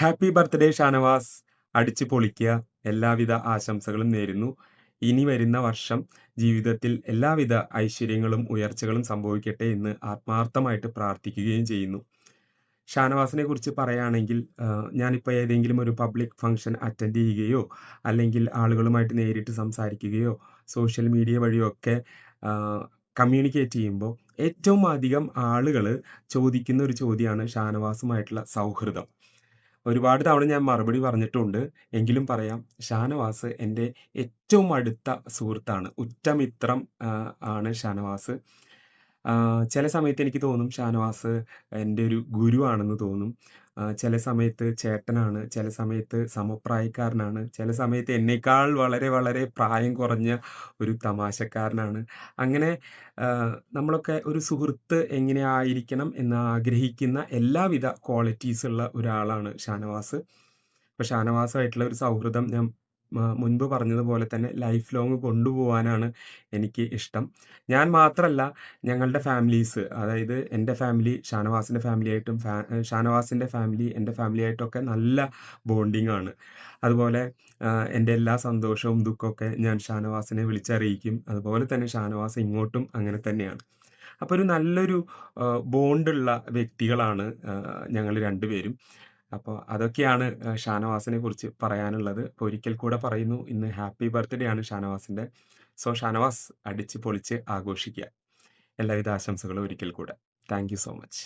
Happy birthday Shanavas. അടിച്ച് പൊളിക്കുക. എല്ലാവിധ ആശംസകളും നേരുന്നു. ഇനി വരുന്ന വർഷം ജീവിതത്തിൽ എല്ലാവിധ ഐശ്വര്യങ്ങളും ഉയർച്ചകളും സംഭവിക്കട്ടെ എന്ന് ആത്മാർത്ഥമായിട്ട് പ്രാർത്ഥിക്കുകയും ചെയ്യുന്നു. ഷാനവാസിനെ കുറിച്ച് പറയുകയാണെങ്കിൽ ഞാനിപ്പോൾ ഏതെങ്കിലും ഒരു പബ്ലിക് ഫംഗ്ഷൻ അറ്റൻഡ് ചെയ്യുകയോ അല്ലെങ്കിൽ ആളുകളുമായിട്ട് നേരിട്ട് സംസാരിക്കുകയോ സോഷ്യൽ മീഡിയ വഴിയോ ഒക്കെ കമ്മ്യൂണിക്കേറ്റ് ചെയ്യുമ്പോൾ ഏറ്റവും അധികം ആളുകൾ ചോദിക്കുന്ന ഒരു ചോദ്യമാണ് ഷാനവാസുമായിട്ടുള്ള സൗഹൃദം. ഒരുപാട് തവണ ഞാൻ മറുപടി പറഞ്ഞിട്ടുണ്ട്. എങ്കിലും പറയാം. ഷാനവാസ് എന്റെ ഏറ്റവും അടുത്ത സുഹൃത്താണ്. ഉറ്റമിത്രം ആണ് ഷാനവാസ്. ചില സമയത്ത് എനിക്ക് തോന്നും ഷാനവാസ് എന്റെ ഒരു ഗുരുവാണെന്ന് തോന്നും. ചില സമയത്ത് ചേട്ടനാണ്, ചില സമയത്ത് സമപ്രായക്കാരനാണ്, ചില സമയത്ത് എന്നേക്കാൾ വളരെ വളരെ പ്രായം കുറഞ്ഞ ഒരു തമാശക്കാരനാണ്. അങ്ങനെ നമ്മളൊക്കെ ഒരു സുഹൃത്ത് എങ്ങനെ ആയിരിക്കണം എന്ന് ആഗ്രഹിക്കുന്ന എല്ലാവിധ ക്വാളിറ്റീസ് ഉള്ള ഒരാളാണ് ഷാനവാസ്. അപ്പോൾ ഷാനവാസുമായിട്ടുള്ള ഒരു സൗഹൃദം ഞാൻ മുൻപ് പറഞ്ഞതുപോലെ തന്നെ ലൈഫ് ലോങ് കൊണ്ടുപോകാനാണ് എനിക്ക് ഇഷ്ടം. ഞാൻ മാത്രമല്ല ഞങ്ങളുടെ ഫാമിലീസ് അതായത് എന്റെ ഫാമിലി ഷാനവാസിന്റെ ഫാമിലിയായിട്ടും ഫാ ഷാനവാസിന്റെ ഫാമിലി എന്റെ ഫാമിലിയായിട്ടൊക്കെ നല്ല ബോണ്ടിങ് ആണ്. അതുപോലെ എന്റെ എല്ലാ സന്തോഷവും ദുഃഖമൊക്കെ ഞാൻ ഷാനവാസിനെ വിളിച്ചറിയിക്കും. അതുപോലെ തന്നെ ഷാനവാസ് ഇങ്ങോട്ടും അങ്ങനെ തന്നെയാണ്. അപ്പോൾ ഒരു നല്ലൊരു ബോണ്ടുള്ള വ്യക്തികളാണ് ഞങ്ങൾ രണ്ടുപേരും. അപ്പോൾ അതൊക്കെയാണ് ഷാനവാസിനെ കുറിച്ച് പറയാനുള്ളത്. അപ്പോൾ ഒരിക്കൽ കൂടെ പറയുന്നു ഇന്ന് ഹാപ്പി ബർത്ത്ഡേ ആണ് ഷാനവാസിന്റെ. സോ ഷാനവാസ് അടിച്ച് പൊളിച്ച് ആഘോഷിക്കുക. എല്ലാവിധ ആശംസകളും ഒരിക്കൽ കൂടെ. Thank so much.